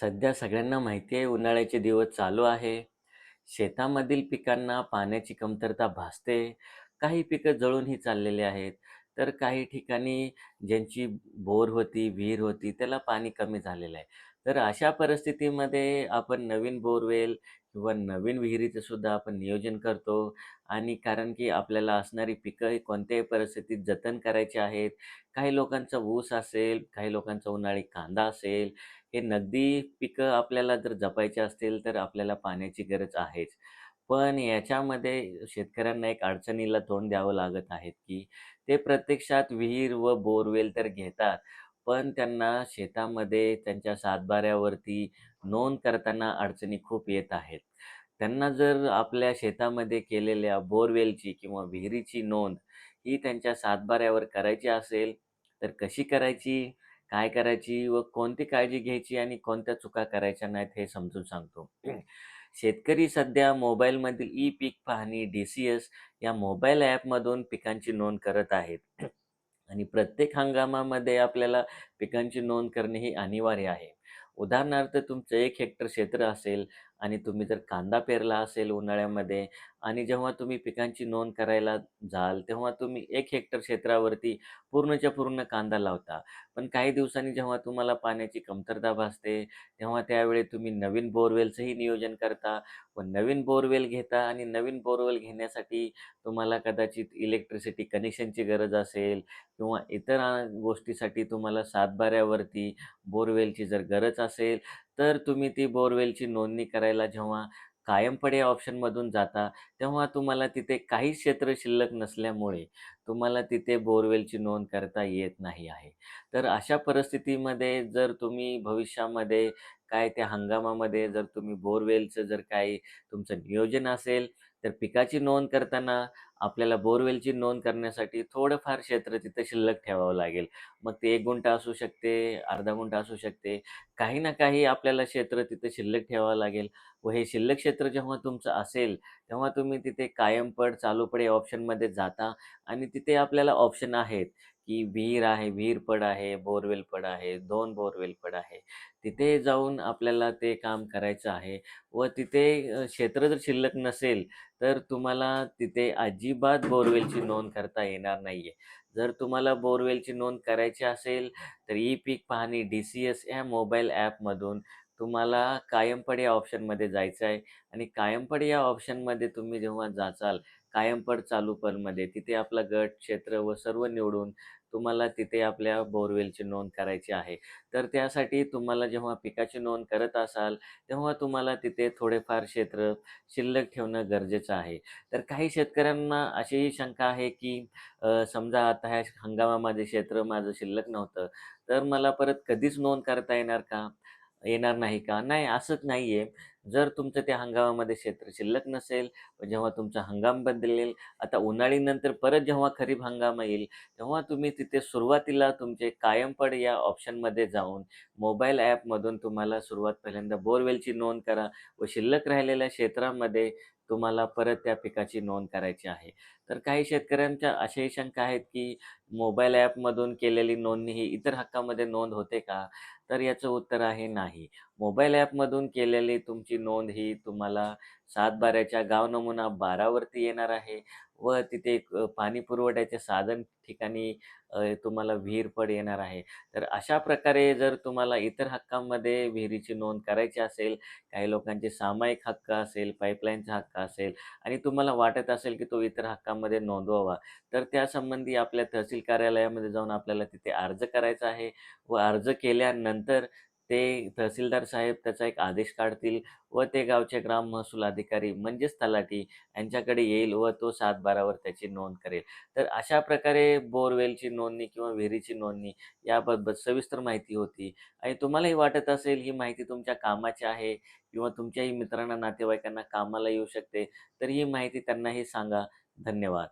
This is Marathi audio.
सध्या सगळ्यांना माहिती आहे उन्हाळ्याचे दिवस चालू आहे. शेतामधील पिकांना पाण्याची कमतरता भासते. काही पिकं जळूनही चाललेली आहेत. तर काही ठिकाणी ज्यांची बोर होती, विहीर होती, त्याला पाणी कमी झालेलं आहे. तर अशा परिस्थितीमध्ये आपण नवीन बोरवेल किंवा नवीन विहिरीचं सुद्धा आपण नियोजन करतो आणि कारण की आपल्याला असणारी पिकं कोणत्याही परिस्थितीत जतन करायची आहेत. काही लोकांचा ऊस असेल, काही लोकांचा उन्हाळी कांदा असेल, हे नगदी पिकं आपल्याला जर जपायची असतील, तर आपल्याला पाण्याची गरज आहेच. पण याच्यामध्ये शेतकऱ्यांना एक अडचणीला तोंड द्यावं लागत आहे, की ते प्रत्यक्षात विहीर व बोरवेल तर घेतात, पण त्यांना शेतामध्ये त्यांच्या सातबाऱ्यावरती नोंद करताना अडचणी खूप येत आहेत. त्यांना जर आपल्या शेतामध्ये केलेल्या बोरवेलची किंवा विहिरीची नोंद ही त्यांच्या सातबाऱ्यावर करायची असेल, तर कशी करायची? काय करायची व कोणती काळजी घ्यायची आणि कोणत्या चुका करायच्या नाहीत हे समजून सांगतो. शेतकरी सध्या मोबाईलमधील ई पीक पाहणी डी-सी-एस या मोबाईल ॲपमधून पिकांची नोंद करत आहेत आणि प्रत्येक हंगामामध्ये आपल्याला पिकांची नोंद करणे हे अनिवार्य आहे. उदाहरणार्थ तुमचं एक हेक्टर क्षेत्र असेल आणि तुम्ही जर कांदा पेरला असेल उन्हाळ्यामध्ये आणि जेव्हा तुम्ही पिकांची नोंद करायला जाल, तेव्हा तुम्ही एक हेक्टर क्षेत्रावरती पूर्णच्या पूर्ण कांदा लावता. पण काही दिवसांनी जेव्हा तुम्हाला पाण्याची कमतरता भासते, तेव्हा त्यावेळी तुम्ही नवीन बोरवेलचंही नियोजन करता व नवीन बोरवेल घेता आणि नवीन बोरवेल घेण्यासाठी तुम्हाला कदाचित इलेक्ट्रिसिटी कनेक्शनची गरज असेल किंवा इतर गोष्टीसाठी तुम्हाला सातबाऱ्यावरती बोरवेलची जर गरज असेल, तर तुम्ही ती बोरवेलची नोंदणी करायला जेव्हा कायमपडे या ऑप्शनमधून जाता, तेव्हा तुम्हाला तिथे काही क्षेत्र शिल्लक नसल्यामुळे तुम्हाला तिथे बोरवेलची नोंद करता येत नाही आहे. तर अशा परिस्थितीमध्ये जर तुम्ही भविष्यामध्ये काय त्या हंगामामध्ये जर तुम्ही बोरवेलचं जर काही तुमचं नियोजन असेल, तर पिकाची नोंद करताना आपल्याला बोरवेलची नोंद करण्यासाठी थोडंफार क्षेत्र तिथं शिल्लक ठेवावं लागेल. मग ते एक गुंठा असू शकते, अर्धा गुंठा असू शकते. काही ना काही आपल्याला क्षेत्र तिथं शिल्लक ठेवावं लागेल व हे शिल्लक क्षेत्र जेव्हा तुमचं असेल, तेव्हा तुम्ही तिथे कायमपड, चालूपड या ऑप्शनमध्ये जाता आणि तिथे आपल्याला ऑप्शन आहेत, की विहीर आहे, विहीर पड आहे, बोरवेल पड आहे, दोन बोरवेल पड आहे. तिथे जाऊन आपल्याला ते काम करायचं आहे व तिथे क्षेत्र जर शिल्लक नसेल, तर तुम्हाला तिथे अजिबात बोरवेलची नोंद करता येणार नाहीये. जर तुम्हाला बोरवेलची नोंद करायची असेल, तर ई पीक पाहणी डी-सी-एस या मोबाईल ॲपमधून तुम्हाला कायमपड या ऑप्शनमध्ये जायचं आहे आणि कायमपड या ऑप्शनमध्ये तुम्ही जेव्हा जाचाल, कायमपड चालूपडमध्ये तिथे आपला गट, क्षेत्र व सर्व निवडून तुम्हाला तिथे आपल्या बोरवेलची नोंद करायची आहे. तर त्यासाठी तुम्हाला जेव्हा पिकाची नोंद करत असाल, तेव्हा तुम्हाला तिथे थोडेफार क्षेत्र शिल्लक ठेवणं गरजेचं आहे. तर काही शेतकऱ्यांना अशीही शंका आहे, की समजा आता ह्या हंगामामध्ये क्षेत्र माझं शिल्लक नव्हतं, तर मला परत कधीच नोंद करता येणार का? येणार नाही का? नाही, असंच नाही आहे जर तुमचं त्या हंगामामध्ये क्षेत्र शिल्लक नसेल, जेव्हा तुमचा हंगाम बदलेल, आता उन्हाळीनंतर परत जेव्हा खरीप हंगाम येईल, तेव्हा तुम्ही तिथे सुरुवातीला तुमचे कायमपड या ऑप्शनमध्ये जाऊन मोबाईल ॲपमधून तुम्हाला सुरुवात पहिल्यांदा बोरवेलची नोंद करा व शिल्लक राहिलेल्या क्षेत्रामध्ये तुम्हाला परत त्या पिकाची नोंद करायची आहे. तर काही शेतकऱ्यांच्या अशाही शंका आहेत, की मोबाईल ॲपमधून केलेली नोंदणी ही इतर हक्कामध्ये नोंद होते का? तर याचं उत्तर आहे नाही. मोबाईल ॲपमधून केलेली तुमची नोंद ही तुम्हाला सातबाऱ्याच्या गाव नमुना बारावरती येणार आहे व तिथे पाणी पुरवठ्याचे साधन ठिकाणी तुम्हाला विहीर पड येणार आहे. तर अशा प्रकारे जर तुम्हाला इतर हक्कामध्ये विहिरीची नोंद करायची असेल, काही लोकांचे सामायिक हक्क असेल, पाईपलाईनचा हक्क असेल आणि तुम्हाला वाटत असेल, की तो इतर हक्कामध्ये नोंदवावा, तर त्यासंबंधी आपल्या तहसील कार्यालयामध्ये जाऊन आपल्याला तिथे अर्ज करायचा आहे व अर्ज केल्यानंतर ते तहसीलदार साहेब त्याचा एक आदेश काढतील व ते गावचे ग्राम महसूल अधिकारी म्हणजेच तलाठी यांच्याकडे येईल व तो सात बारावर त्याची नोंद करेल. तर अशा प्रकारे बोरवेलची नोंदणी किंवा विहिरीची नोंदणी याबाबत सविस्तर माहिती होती आणि तुम्हालाही वाटत असेल ही माहिती तुमच्या कामाची आहे किंवा तुमच्याही मित्रांना, नातेवाईकांना कामाला येऊ शकते, तर ही माहिती त्यांनाही सांगा. धन्यवाद.